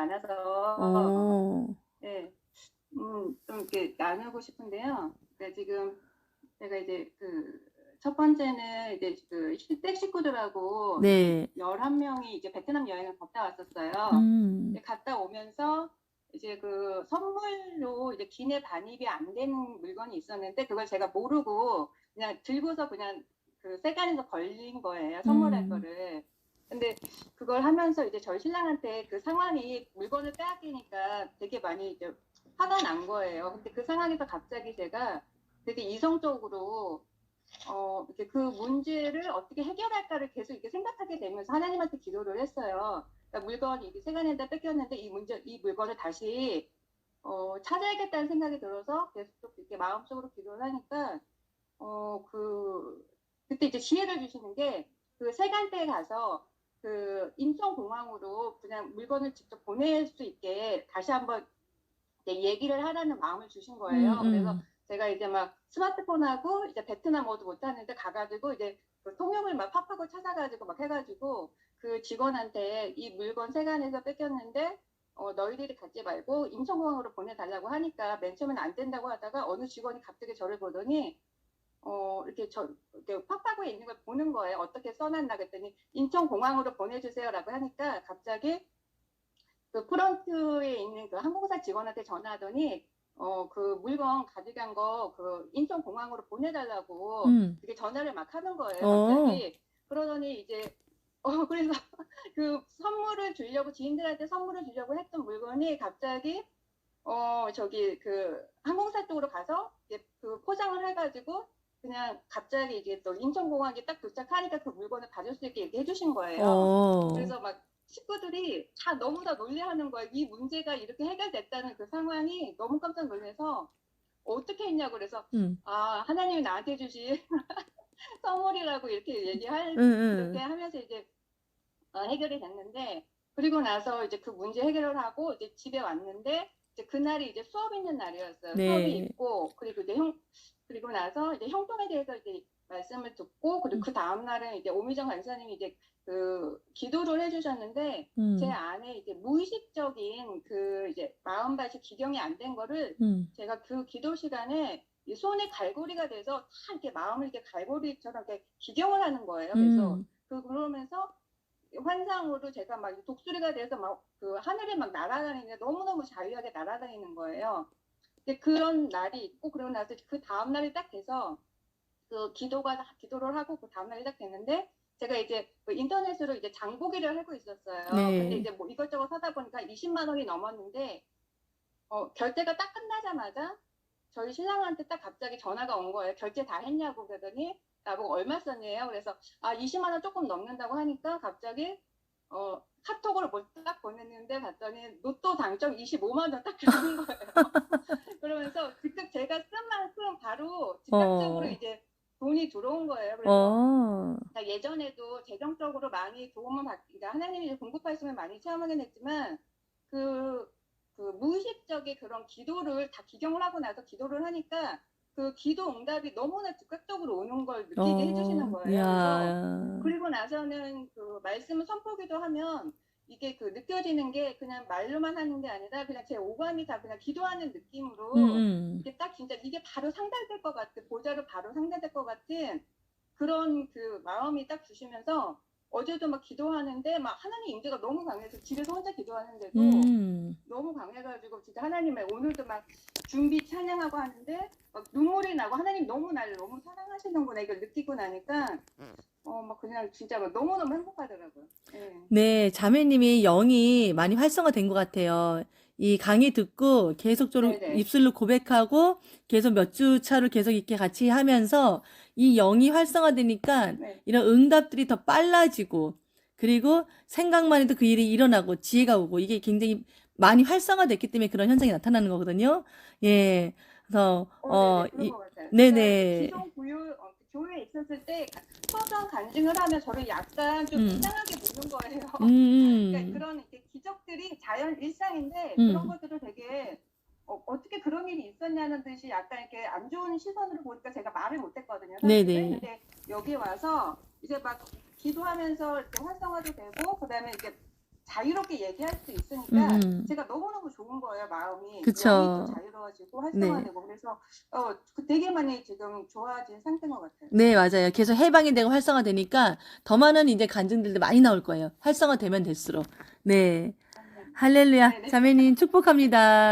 많아서 어. 네, 음, 좀 이렇게 나누고 싶은데요. 그러니까 지금 제가 이제 그 첫 번째는 이제 그 시댁 식구들하고 네. 11명이 이제 베트남 여행을 갔다 왔었어요. 음. 갔다 오면서 이제 그 선물로 이제 기내 반입이 안 되는 물건이 있었는데 그걸 제가 모르고 그냥 들고서 그냥 그 세간에서 걸린 거예요. 선물할 음. 거를. 근데 그걸 하면서 이제 저희 신랑한테 그 상황이 물건을 빼앗기니까 되게 많이 이제 화가 난 거예요. 근데 그 상황에서 갑자기 제가 되게 이성적으로 어, 이렇게 그 문제를 어떻게 해결할까를 계속 이렇게 생각하게 되면서 하나님한테 기도를 했어요. 그러니까 물건이 이게 세간에다 뺏겼는데 이 문제, 이 물건을 다시 어, 찾아야겠다는 생각이 들어서 계속 이렇게 마음속으로 기도를 하니까 어, 그 그때 이제 지혜를 주시는 게 그 세간대에 가서 그 인천공항으로 그냥 물건을 직접 보낼 수 있게 다시 한번 얘기를 하라는 마음을 주신 거예요. 음, 음. 그래서 제가 이제 막 스마트폰하고 이제 베트남어도 못하는데 가가지고 이제 그 통역을 막 팝하고 찾아가지고 막 해가지고 그 직원한테 이 물건 세간에서 뺏겼는데 어, 너희들이 갖지 말고 인천공항으로 보내달라고 하니까 맨 처음에는 안 된다고 하다가 어느 직원이 갑자기 저를 보더니 어, 이렇게 저, 이렇게 팝하고에 있는 걸 보는 거예요. 어떻게 써놨나 그랬더니 인천공항으로 보내주세요라고 하니까 갑자기 그 프런트에 있는 그 항공사 직원한테 전화하더니 어, 그 물건 가져간 거 그 인천공항으로 보내달라고 음. 그게 전화를 막 하는 거예요. 어. 갑자기. 그러더니 이제 어 그래서 그 선물을 주려고 지인들한테 선물을 주려고 했던 물건이 갑자기 어 저기 그 항공사 쪽으로 가서 그 포장을 해가지고 그냥 갑자기 이제 또 인천공항에 딱 도착하니까 그 물건을 받을 수 있게 얘기해 주신 거예요. 어. 그래서 막 식구들이 다 너무 다 놀래하는 거예요. 이 문제가 이렇게 해결됐다는 그 상황이 너무 깜짝 놀라서 어떻게 했냐고 그래서 음. 아 하나님이 나한테 주신 선물이라고 이렇게 얘기할 응, 응. 이렇게 하면서 이제 어, 해결이 됐는데 그리고 나서 이제 그 문제 해결을 하고 이제 집에 왔는데 이제 그날이 이제 수업 있는 날이었어요. 네. 수업이 있고 그리고 이제 형 그리고 나서 이제 형통에 대해서 이제 말씀을 듣고 그리고 음. 그 다음 날은 이제 오미정 간사님이 이제 그 기도를 해주셨는데 음. 제 안에 이제 무의식적인 그 이제 마음밭이 기경이 안 된 거를 음. 제가 그 기도 시간에 이 손에 갈고리가 돼서 다 이렇게 마음을 이렇게 갈고리처럼 이렇게 기경을 하는 거예요. 그래서 음. 그 그러면서 환상으로 제가 막 독수리가 돼서 막 그 하늘에 막 날아다니는데 너무너무 자유하게 날아다니는 거예요. 근데 그런 날이 있고 그러고 나서 그 다음 날이 딱 돼서 그 기도가 다- 기도를 하고 그 다음 날이 딱 됐는데 제가 이제 그 인터넷으로 이제 장보기를 하고 있었어요. 네. 근데 이제 뭐 이것저것 사다 보니까 20만 원이 넘었는데 어, 결제가 딱 끝나자마자 저희 신랑한테 딱 갑자기 전화가 온 거예요. 결제 다 했냐고 그러더니 나보고 얼마 썼냐요? 그래서 아 20만 원 조금 넘는다고 하니까 갑자기 어 카톡으로 뭘딱 보냈는데 봤더니 로또 당첨 25만 원딱 주는 거예요. 그러면서 즉각 제가 쓴 만큼 바로 즉각적으로 어. 이제 돈이 들어온 거예요. 그래서 어. 예전에도 재정적으로 많이 도움을 받, 그러니까 하나님이 공급하시면 많이 체험하긴 했지만 그, 그 무의식적인 그런 기도를 다 기경을 하고 나서 기도를 하니까 그 기도 응답이 너무나 즉각적으로 오는 걸 느끼게 어. 해주시는 거예요. 그리고 나서는 그 말씀을 선포기도 하면 이게 그 느껴지는 게 그냥 말로만 하는 게 아니라 그냥 제 오감이 다 그냥 기도하는 느낌으로 음, 음. 이게 딱 진짜 이게 바로 상달될 것 같은 보좌로 바로 상달될 것 같은 그런 그 마음이 딱 주시면서 어제도 막 기도하는데 막 하나님 임재가 너무 강해서 집에서 혼자 기도하는데도 음. 너무 강해가지고 진짜 하나님의 오늘도 막 준비 찬양하고 하는데 막 눈물이 나고 하나님 너무 나를 너무 사랑하시는구나 이걸 느끼고 나니까 어 막 그냥 진짜 막 너무너무 행복하더라고요. 예. 네, 자매님이 영이 많이 활성화된 것 같아요. 이 강의 듣고 계속적으로 네네. 입술로 고백하고 계속 몇 주 차를 계속 이렇게 같이 하면서 이 영이 활성화되니까 네. 이런 응답들이 더 빨라지고 그리고 생각만 해도 그 일이 일어나고 지혜가 오고 이게 굉장히 많이 활성화됐기 때문에 그런 현상이 나타나는 거거든요. 예. 그래서 어, 어, 네네, 그런 이, 것 같아요. 네네. 그러니까 기존 구요, 어, 간증을 하면 저를 약간 좀 음. 이상하게 보는 거예요. 음, 그러니까 그런 이렇게 기적들이 자연 일상인데 음. 그런 것들을 되게 어, 어떻게 그런 일이 있었냐는 듯이 약간 이렇게 안 좋은 시선으로 보니까 제가 말을 못했거든요. 네네. 근데 여기 와서 이제 막 기도하면서 이렇게 활성화도 되고 그다음에 이렇게 자유롭게 얘기할 수 있으니까 음, 음. 제가 너무너무 좋은 거예요, 마음이. 그쵸. 자유로워지고 네. 활성화되고 그래서 어, 그 되게 많이 지금 좋아진 상태인 것 같아요. 네, 맞아요. 계속 해방이 되고 활성화되니까 더 많은 이제 간증들도 많이 나올 거예요. 활성화되면 될수록. 네. 할렐루야. 네네. 자매님 축복합니다.